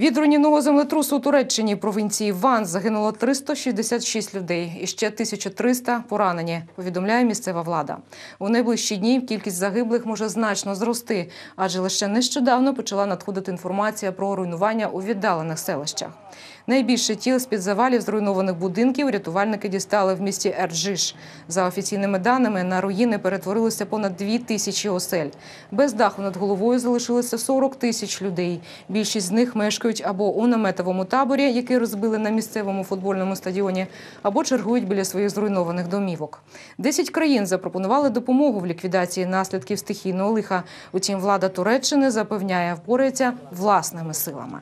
Від руйнівного землетрусу у Туреччині провінції Ван загинуло 366 людей і ще 1300 поранені. Повідомляє місцева влада. У найближчі дні кількість загиблих може значно зрости, адже лише нещодавно почала надходити інформація про руйнування у віддалених селищах. Найбільше тіл з під завалів зруйнованих будинків рятувальники дістали в місті Ерджиш. За офіційними даними, на руїни перетворилися понад дві тисячі осель. Без даху над головою залишилося 40 тисяч людей. Більшість з них мешкають мешкають або у наметовому таборі, який розбили на місцевому футбольному стадіоні, або чергують біля своїх зруйнованих домівок. Десять країн запропонували допомогу в ліквідації наслідків стихійного лиха. Утім, влада Туреччини запевняє, впорається власними силами.